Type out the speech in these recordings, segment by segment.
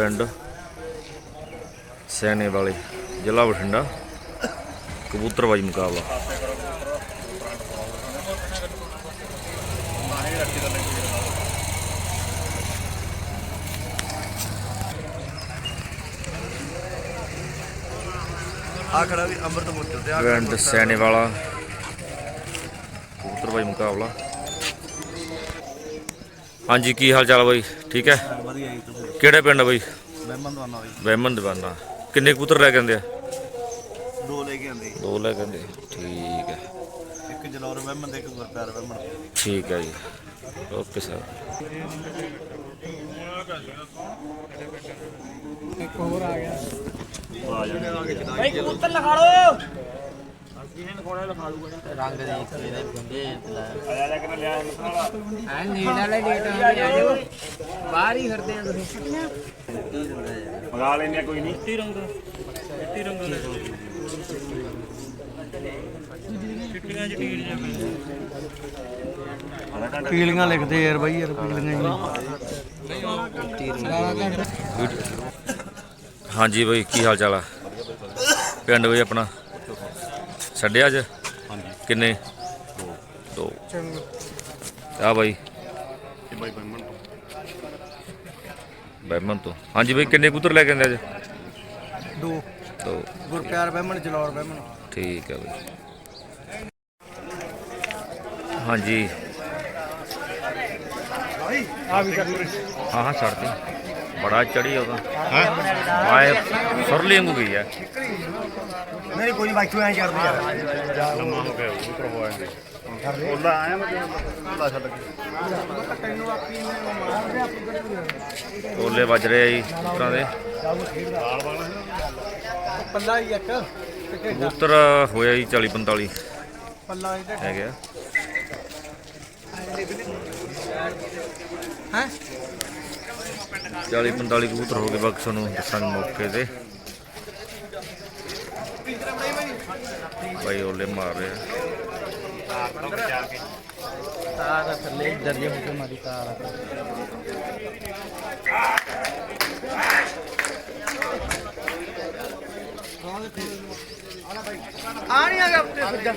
ਪਿੰਡ ਸੈਣੇ ਵਾਲੇ ਜ਼ਿਲ੍ਹਾ ਬਠਿੰਡਾ ਕਬੂਤਰਬਾਜੀ ਮੁਕਾਬਲਾ। ਆ ਖੜਾ ਵੀ ਅੰਮ੍ਰਿਤ ਮੁੱਚੋ ਤੇ ਆ ਪਿੰਡ ਸੈਣੇ ਵਾਲਾ ਕਬੂਤਰਬਾਜੀ ਮੁਕਾਬਲਾ। ਹਾਂਜੀ ਕੀ ਹਾਲ ਚਾਲ ਬਾਈ? ਠੀਕ ਹੈ? ਵਧੀਆ ਜੀ ਤੁਸੀਂ ਕਿਹੜੇ ਪਿੰਡ ਬਾਈ? ਮਹਿਮਨ ਦਵਾਨਾ ਬਈ। ਬਹਿਮਨ ਦੀਵਾਨਾ। ਕਿੰਨੇ ਕਬੂਤਰ ਲੈ ਕੇ ਆਂਦੇ ਆ? ਦੋ ਲੈ ਕੇ ਆਂਦੇ ਦੋ ਲੈ ਕੇ ਆਂਦੇ ਠੀਕ ਹੈ। ਇੱਕ ਜਲੌਰ ਮਹਿਮਨ ਦੇ ਇੱਕ ਗੁਰਪਿਆਰ ਮਹਿਮਨ ਠੀਕ ਹੈ ਜੀ। Okay sir. ਰੰਗ ਦੇ ਇਹਦੇ ਬੰਦੇ ਆਇਆ ਜਾ ਕੇ ਲਿਆ ਆ ਨੀਡ ਵਾਲੇ ਡੇਟ ਆ ਜਾਓ ਬਾਹਰ ਹੀ ਫਿਰਦੇ ਆ ਤੁਸੀਂ। ਮੰਗਾ ਲੈਣੇ ਆ ਕੋਈ ਨਹੀਂ। ਚਿੱਟੀ ਰੰਗ ਚਿੱਟੀ ਰੰਗ ਚਿੱਟੀਆਂ ਜਟੀਰ ਜਾ ਪੀਲੀਆਂ ਲਿਖਦੇ ਯਾਰ ਬਾਈ ਯਾਰ ਪੀਲੀਆਂ ਹਾਂਜੀ ਬਾਈ ਕੀ ਹਾਲ ਚਾਲ ਆ? ਪਿੰਡ ਬਈ ਆਪਣਾ? ਛੱਡਿਆ ਅੱਜ? ਹਾਂਜੀ। ਕਿੰਨੇ? ਦੋ। ਆ ਬਾਈ। ਤੇ ਬਾਈ ਬੰਮਣ ਤੋਂ। ਬਹਿਮਨ ਤੋਂ। ਹਾਂਜੀ ਬਾਈ ਕਿੰਨੇ ਕਬੂਤਰ ਲੈ ਕੇ ਆਂਦੇ ਅੱਜ? ਦੋ। ਦੋ। ਗੁਰਪਿਆਰ ਮਹਿਮਨ ਜਲੌਰ ਮਹਿਮਨ ਠੀਕ ਹੈ ਬਾਈ। ਹਾਂਜੀ। ਹਾਂ ਹਾਂ ਛੱਡਤੀ ਬੜਾ ਚੜੀ ਉਹਦਾ ਹਾਂ? ਆਏ ਸੁਰਲੀ ਵਾਂਗੂ ਗਈ ਹੈ ਨਹੀਂ ਕੋਈ ਬਾਕੀ ਐਂ ਕਰਦੇ ਯਾਰ। ਲੰਮਾ ਹੋ ਗਿਆ ਉਤਰ ਹੋ ਆਂਦੇ ਉਹਦਾ ਆਇਆ ਮੈਂ ਉਹਦਾ ਛੱਡ ਕੇ ਟੋਲੇ ਵੱਜ ਰਹੇ ਆ ਜੀ ਕਬੂਤਰਾਂ ਦੇ। ਪੱਲਾ ਹੀ ਇੱਕ ਕਬੂਤਰ ਹੋਇਆ ਜੀ 40 45 ਪੱਲਾ ਇਹਦਾ ਹੈਗੇ। ਆ ਹੈ? 40 45 ਕਬੂਤਰ ਹੋ ਗਏ ਬਾਕੀ ਤੁਹਾਨੂੰ ਦੱਸਾਂਗੇ ਮੌਕੇ ਤੇ। ਭਾਈ ਓਲੇ ਮਾਰ ਰਹੇ ਆ। ਥੱਲੇ ਦਰਜੇ ਮੁਕੇ ਮਾਰੀ ਤਾਰ ਆ। ਨਹੀਂ ਆ ਗਿਆ ਉੱਤੇ ਸੱਜਾ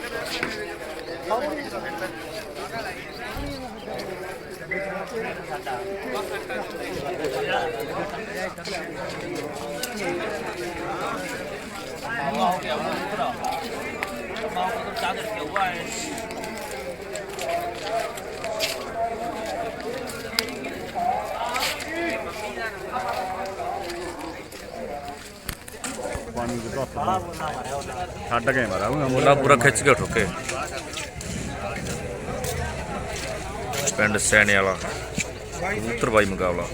ਪਾਣੀ ਦੇ ਧੱਤ ਛੱਡ ਕੇ ਮਾਰਾ ਉਹ ਮੋਲਾ ਪੂਰਾ ਖਿੱਚ ਕੇ ਠੋਕੇ। ਪਿੰਡ ਸੈਣੇ ਵਾਲਾ ਕਬੂਤਰ ਬਾਈ ਮੁਕਾਬਲਾ।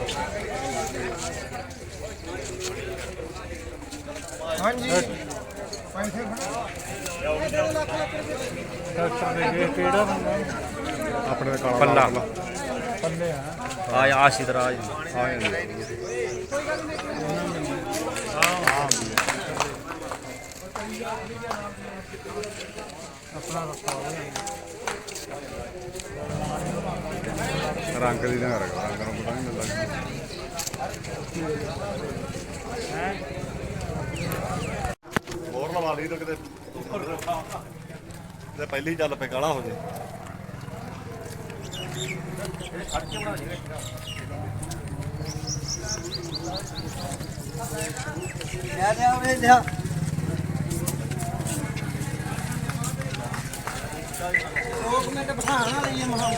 ਹਾਂਜੀ। ਆਪਣੇ ਕਾਲਾ ਪੱਲਾ ਆ। ਆ ਆਸ਼ਿਤ ਰਾਜ ਰੰਗ ਦੀ ਨਾ ਰੰਗ ਰੰਗ ਨੂੰ ਪਤਾ ਨਹੀਂ ਮਿਲਦਾ ਹੋਰ ਲਵਾ ਲਈ ਤਾਂ ਕਿਤੇ। ਤੇ ਪਹਿਲੀ ਚੱਲ ਪਏ ਕਾਲਾ ਹੋ ਜੇ। ਲੈ ਲਿਆ ਵੇ ਲਿਆ ਲੋਕ ਮਿੰਟ ਬਿਠਾਣ ਵਾਲੀ ਹੈ ਮਹਾ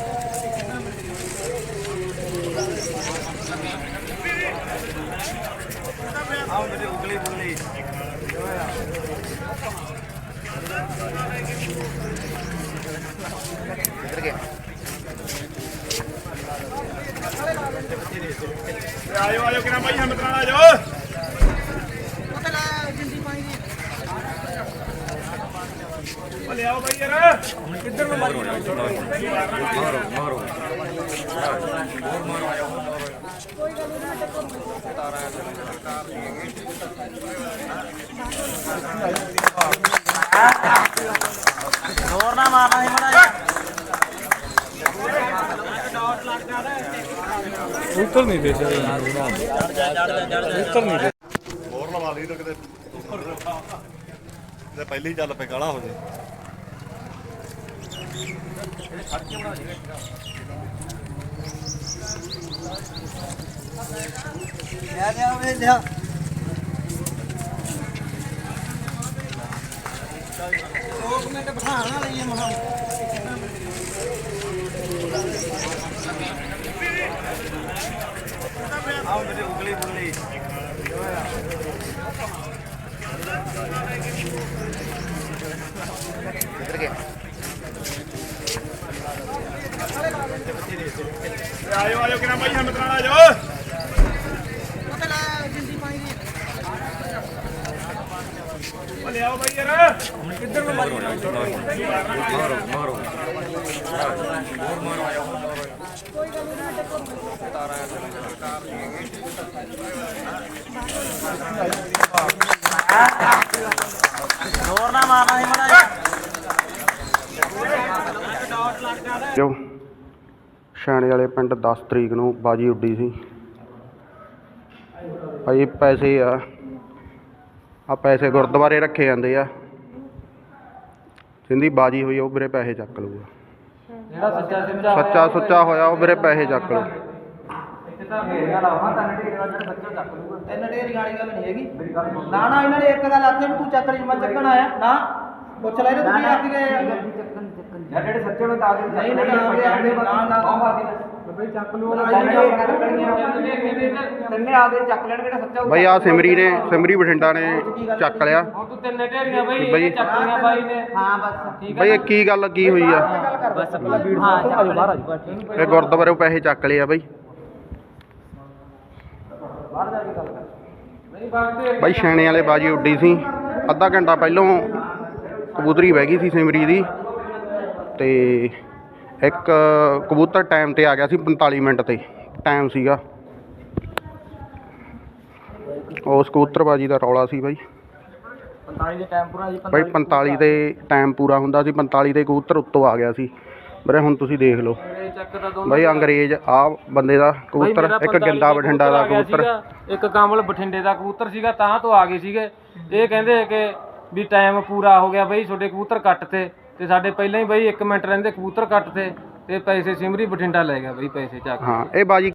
ਆਹ ਉਗਲੀ ਬੁਗਲੀ। ਆਜੋ ਆਜੋ ਕਿਰਾਂ ਭਾਈ ਹਮਤ ਨਾਲ ਆਜੋ ਉਹ ਲਿਆਓ ਭਾਈ ਯਾਰ ਕਿੱਧਰ ਨੂੰ ਮਾਰੀ ਜ਼ੋਰ ਨਾ ਮਾਰਨਾ ਸੀ ਮੜਾ ਕਬੂਤਰ ਨਹੀਂ ਦੇ ਸਕਦੇ। ਕਬੂਤਰ ਨਹੀਂ ਦੇ। ਹੋਰ ਲਵਾ ਲਈ ਤਾਂ ਕਿਤੇ ਤੇ ਪਹਿਲੀ ਹੀ ਚੱਲ ਪਏ ਕਾਲਾ ਹੋ ਜੇ। ਲਿਆ ਲਿਆ ਵੇ ਲਿਆ। ਦੋ ਕੁ ਮਿੰਟ ਬਿਠਾਣਾ ਲਈਏ ਮਹਾ ਆਓ ਮੇਰੇ ਉਗਲੀ ਬੁਗਲੀ ਆਜੋ। ਆਜੋ ਕਿਨਾ ਭਾਈ ਹਿੰਮਤ ਨਾਲ ਲਿਆਓ ਭਾਈ ਯਾਰ। ਜ਼ੋਰ ਨਾ ਮਾਰਨਾ ਸੀ ਮੜਾ ਜੋ ਛਾਣੇ ਵਾਲੇ ਪਿੰਡ 10 ਤਰੀਕ ਨੂੰ ਬਾਜੀ ਉੱਡੀ ਸੀ। ਭਾਈ ਪੈਸੇ ਆ। ਆ ਪੈਸੇ ਗੁਰਦੁਆਰੇ ਰੱਖੇ ਜਾਂਦੇ ਆ। ਜਿੰਦੀ ਬਾਜੀ ਹੋਈ ਆ, ਉਹ ਵੀਰੇ ਪੈਸੇ ਚੱਕ ਲੂਗਾ ਜਿਹੜਾ ਸੱਚਾ ਸੱਚਾ ਸੁੱਚਾ ਹੋਇਆ ਉਹ ਵੀਰੇ ਪੈਸੇ ਚੱਕ ਲੂ ਇੱਥੇ ਤਾਂ ਫੇਰੀਆਂ ਲਾਵਾਂ ਤਾਂ ਨੇੜੇ ਜਿਹੜਾ ਬੱਚਾ ਚੱਕ ਲੂਗਾ ਤਿੰਨ ਢੇਰੀ ਵਾਲੀ ਗੱਲ ਨਹੀਂ ਹੈਗੀ। ਨਾ ਨਾ ਇਹਨਾਂ ਨੇ ਇੱਕ ਗੱਲ ਆਖੀ ਵੀ ਤੂੰ ਚੱਕ ਲਈ ਮੈਂ ਚੱਕਣ ਆਇਆ। ਨਾ ਪੁੱਛ ਲੈ ਇਹਨੂੰ ਤੁਸੀਂ ਆਖੀ ਗਏ ਆ। ਯਾਰ ਜਿਹੜੇ ਸੱਚੇ ਨੂੰ ਤਾਂ ਨਹੀਂ ਨਹੀਂ ਆਪਣੇ ਨਾ ਨਾ। ਬਈ ਚੱਕ ਲੂ ਤੰਨੇ ਆਦੇ ਚੱਕ ਲੈਣ ਜਿਹੜਾ ਸੱਚਾ ਬਾਈ ਆ ਸਿਮਰੀ ਨੇ ਸਿਮਰੀ ਬਠਿੰਡਾ ਨੇ ਚੱਕ ਲਿਆ। ਹੁਣ ਤੂੰ ਤਿੰਨ ਢੇਰੀਆਂ ਬਈ ਬਈ- ਇਹ ਚੱਕ ਲਈਆਂ ਬਾਈ ਨੇ। ਹਾਂ ਬਸ। ਠੀਕ ਬਾਈ ਇਹ ਕੀ ਗੱਲ ਕੀ ਹੋਈ ਆ? ਬਸ ਹਾਂ ਚੱਕ ਬਾਹਰ ਆ। ਇਹ ਗੁਰਦੁਆਰੇ ਪੈਸੇ ਚੱਕ ਲਏ ਆ ਬਾਈ। ਬਾਈ ਛਾਣੇ ਵਾਲੇ ਬਾਜੀ ਉੱਡੀ ਸੀ। ਅੱਧਾ ਘੰਟਾ ਪਹਿਲੋਂ ਕਬੂਤਰੀ ਬਹਿ ਗਈ ਸੀ ਸਿਮਰੀ ਦੀ। ਤੇ ਇੱਕ ਕਬੂਤਰ ਟਾਈਮ ਤੇ ਆ ਗਿਆ ਸੀ 45 ਮਿੰਟ ਤੇ ਟਾਈਮ ਸੀਗਾ। ਉਸ ਕਬੂਤਰਬਾਜੀ ਦਾ ਰੌਲਾ ਸੀ ਬਾਈ। 45 ਦੇ ਟਾਈਮ ਪੂਰਾ ਜੀ ਬਾਈ 45 ਤੇ ਟਾਈਮ ਪੂਰਾ ਹੁੰਦਾ ਸੀ 45 ਤੇ ਕਬੂਤਰ ਉੱਤੋਂ ਆ ਗਿਆ ਸੀ। ਵੀਰੇ ਹੁਣ ਤੁਸੀਂ ਦੇਖ ਲਓ। ਦਾ ਬਾਈ ਅੰਗਰੇਜ਼ ਆ ਬੰਦੇ ਦਾ ਕਬੂਤਰ ਇੱਕ 45 ਗਿੰਦਾ ਬਠਿੰਡਾ ਦਾ ਕਬੂਤਰ। ਇੱਕ ਕਮਲ ਬਠਿੰਡੇ ਦਾ ਕਬੂਤਰ ਸੀਗਾ ਤਾਂ ਤੋਂ ਆ ਗਏ ਸੀਗੇ। ਇਹ ਕਹਿੰਦੇ ਕਿ ਵੀ ਟਾਈਮ ਪੂਰਾ ਹੋ ਗਿਆ ਬਈ ਤੁਹਾਡੇ ਕਬੂਤਰ ਕੱਟ ਤੇ। ਤੇ ਸਾਡੇ ਪਹਿਲਾਂ ਹੀ ਬਈ 1 ਮਿੰਟ ਰਹਿੰਦੇ ਕਬੂਤਰ ਕੱਟ ਤੇ ਤੇ ਪੈਸੇ ਸਿਮਰੀ ਬਠਿੰਡਾ ਲੈ ਗਿਆ ਬਈ ਪੈਸੇ ਚੱਕ ਹਾਂ, ਇਹ ਬਾਜੀ